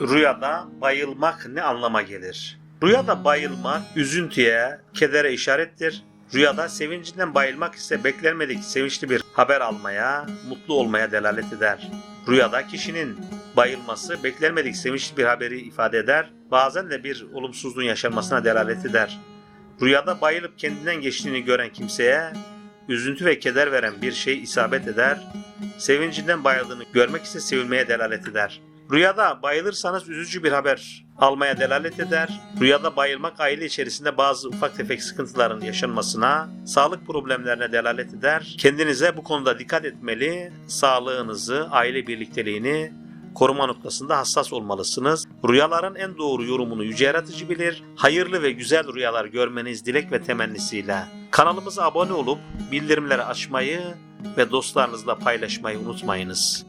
Rüyada bayılmak ne anlama gelir? Rüyada bayılmak üzüntüye, kedere işarettir. Rüyada sevincinden bayılmak ise beklenmedik sevinçli bir haber almaya, mutlu olmaya delalet eder. Rüyada kişinin bayılması beklenmedik sevinçli bir haberi ifade eder. Bazen de bir olumsuzluğun yaşanmasına delalet eder. Rüyada bayılıp kendinden geçtiğini gören kimseye üzüntü ve keder veren bir şey isabet eder. Sevincinden bayıldığını görmek ise sevilmeye delalet eder. Rüyada bayılırsanız üzücü bir haber almaya delalet eder. Rüyada bayılmak aile içerisinde bazı ufak tefek sıkıntıların yaşanmasına, sağlık problemlerine delalet eder. Kendinize bu konuda dikkat etmeli, sağlığınızı, aile birlikteliğini koruma noktasında hassas olmalısınız. Rüyaların en doğru yorumunu yüce yaratıcı bilir. Hayırlı ve güzel rüyalar görmeniz dilek ve temennisiyle. Kanalımıza abone olup bildirimleri açmayı ve dostlarınızla paylaşmayı unutmayınız.